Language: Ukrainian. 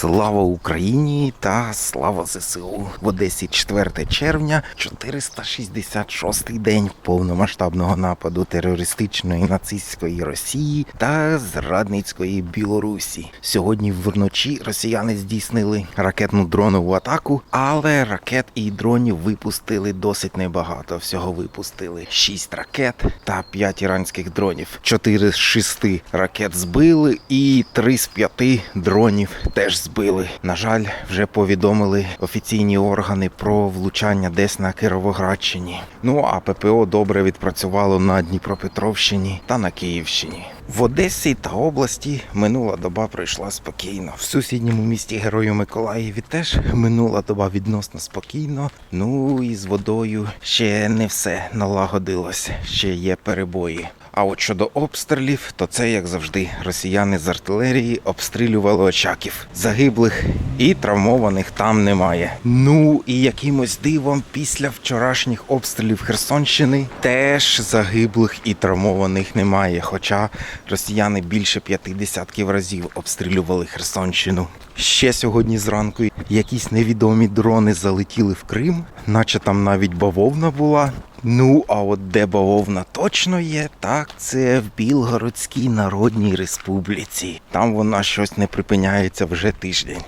Слава Україні та слава ЗСУ в Одесі 4 червня, 466-й день повномасштабного нападу терористичної нацистської Росії та зрадницької Білорусі. Сьогодні вночі росіяни здійснили ракетну дронову атаку, але ракет і дронів випустили досить небагато. Всього випустили 6 ракет та 5 іранських дронів. 4 з 6 ракет збили і 3 з 5 дронів теж збили. На жаль, вже повідомили офіційні органи про влучання десь на Кировоградщині. Ну а ППО добре відпрацювало на Дніпропетровщині та на Київщині. В Одесі та області минула доба пройшла спокійно. В сусідньому місті Герою Миколаєві теж минула доба відносно спокійно. Ну і з водою ще не все налагодилось, ще є перебої. А от щодо обстрілів, то це як завжди росіяни з артилерії обстрілювали очаків. Загиблих і травмованих там немає. Ну і якимось дивом після вчорашніх обстрілів Херсонщини теж загиблих і травмованих немає. Хоча росіяни більше п'яти десятків разів обстрілювали Херсонщину. Ще сьогодні зранку якісь невідомі дрони залетіли в Крим, наче там навіть бавовна була. Ну, а от де бавовна точно є, так це в Білгородській Народній Республіці. Там вона щось не припиняється вже тиждень.